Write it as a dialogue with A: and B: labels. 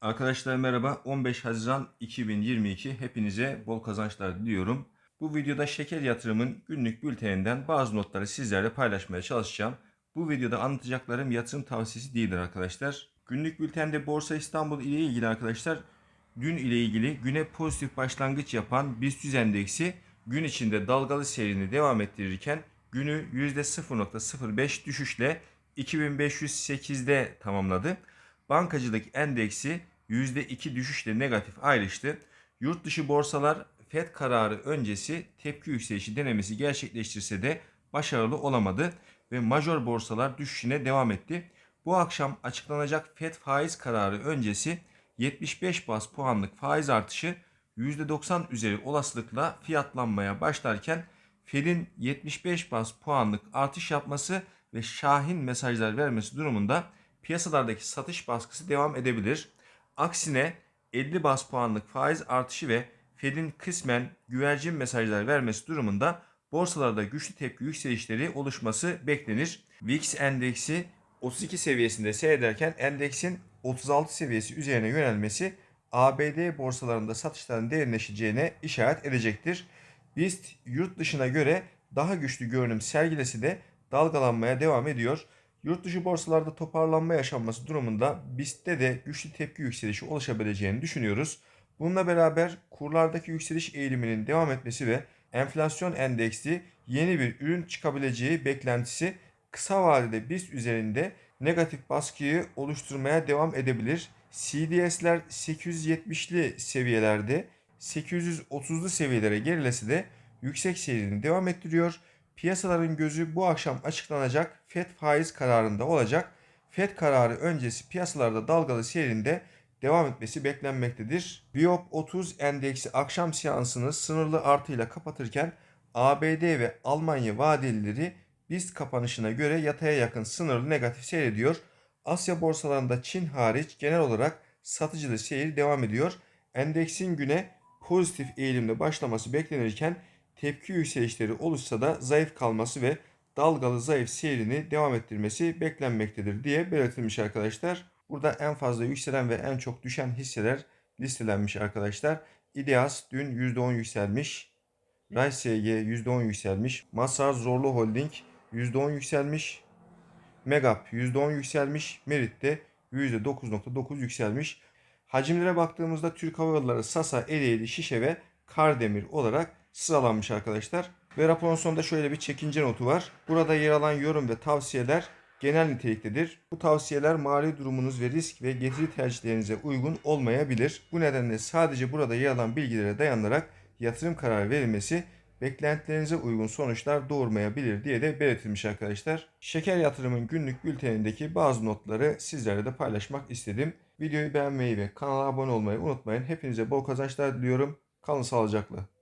A: Arkadaşlar merhaba. 15 Haziran 2022 hepinize bol kazançlar diliyorum. Bu videoda şeker yatırımın günlük bülteninden bazı notları sizlerle paylaşmaya çalışacağım. Bu videoda anlatacaklarım yatırım tavsiyesi değildir arkadaşlar. Günlük bültende Borsa İstanbul ile ilgili arkadaşlar dün ile ilgili güne pozitif başlangıç yapan BIST endeksi gün içinde dalgalı seyrini devam ettirirken günü %0.05 düşüşle 2508'de tamamladı. Bankacılık endeksi %2 düşüşle negatif ayrıştı. Yurt dışı borsalar FED kararı öncesi tepki yükselişi denemesi gerçekleştirse de başarılı olamadı ve major borsalar düşüşüne devam etti. Bu akşam açıklanacak FED faiz kararı öncesi 75 bas puanlık faiz artışı %90 üzeri olasılıkla fiyatlanmaya başlarken Fed'in 75 bas puanlık artış yapması ve şahin mesajlar vermesi durumunda piyasalardaki satış baskısı devam edebilir. Aksine 50 bas puanlık faiz artışı ve Fed'in kısmen güvercin mesajlar vermesi durumunda borsalarda güçlü tepki yükselişleri oluşması beklenir. VIX endeksi 32 seviyesinde seyrederken endeksin 36 seviyesi üzerine yönelmesi ABD borsalarında satışların derinleşeceğine işaret edecektir. BIST yurt dışına göre daha güçlü görünüm sergilesi de dalgalanmaya devam ediyor. Yurt dışı borsalarda toparlanma yaşanması durumunda BIST'te de güçlü tepki yükselişi oluşabileceğini düşünüyoruz. Bununla beraber kurlardaki yükseliş eğiliminin devam etmesi ve enflasyon endeksi yeni bir ürün çıkabileceği beklentisi kısa vadede BIST üzerinde negatif baskıyı oluşturmaya devam edebilir. CDS'ler 870'li seviyelerde 830'lu seviyelere gerilese de yüksek seyrini devam ettiriyor. Piyasaların gözü bu akşam açıklanacak FED faiz kararında olacak. FED kararı öncesi piyasalarda dalgalı seyrinde devam etmesi beklenmektedir. Biop 30 endeksi akşam seansını sınırlı artıyla kapatırken ABD ve Almanya vadelileri BIST kapanışına göre yataya yakın sınırlı negatif seyrediyor. Asya borsalarında Çin hariç genel olarak satıcılı seyir devam ediyor. Endeksin güne pozitif eğilimle başlaması beklenirken tepki yükselişleri olursa da zayıf kalması ve dalgalı zayıf seyrini devam ettirmesi beklenmektedir diye belirtilmiş arkadaşlar. Burada en fazla yükselen ve en çok düşen hisseler listelenmiş arkadaşlar. İdeas dün %10 yükselmiş. RaySG %10 yükselmiş. Masar Zorlu Holding %10 yükselmiş. Megap %10 yükselmiş. Merit de %9.9 yükselmiş. Hacimlere baktığımızda Türk Hava Yolları, Sasa, Ereğli, Şişe ve Kardemir olarak sıralanmış arkadaşlar. Ve raporun sonunda şöyle bir çekince notu var. Burada yer alan yorum ve tavsiyeler genel niteliktedir. Bu tavsiyeler mali durumunuz ve risk ve getiri tercihlerinize uygun olmayabilir. Bu nedenle sadece burada yer alan bilgilere dayanarak yatırım kararı verilmesi beklentilerinize uygun sonuçlar doğurmayabilir diye de belirtilmiş arkadaşlar. Şeker yatırımın günlük bültenindeki bazı notları sizlerle de paylaşmak istedim. Videoyu beğenmeyi ve kanala abone olmayı unutmayın. Hepinize bol kazançlar diliyorum. Kalın sağlıcakla.